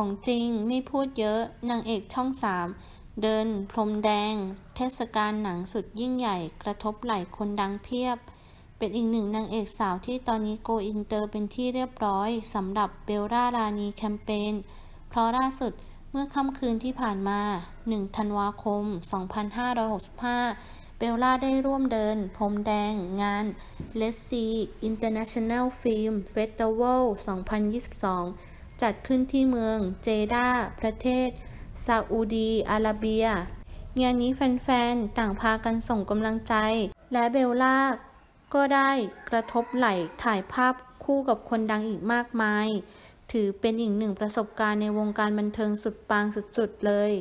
ของจริงไม่พูดเยอะ นางเอกช่องสามเดิน พรมแดง เทศกาลหนังสุดยิ่งใหญ่ กระทบไหล่คนดังเพียบ เป็นอีกหนึ่งนางเอกสาวที่ตอนนี้โกอินเตอร์เป็นที่เรียบร้อยสำหรับเบลล่ารานีแคมเปญ เพราะล่าสุดเมื่อค่ำคืนที่ผ่านมา 1 ธันวาคม 2565 เบลล่าได้ร่วมเดิน พรมแดง งาน Let's See International Film Festival 2022 จัดขึ้นที่เมืองเจด้าประเทศซาอุดีอาระเบีย งานนี้แฟนๆ ต่างพากันส่งกำลังใจ และเบลล่าก็ได้กระทบไหล่ถ่ายภาพคู่กับคนดังอีกมากมาย ถือเป็นอีกหนึ่งประสบการณ์ในวงการบันเทิงสุดปังสุดๆเลย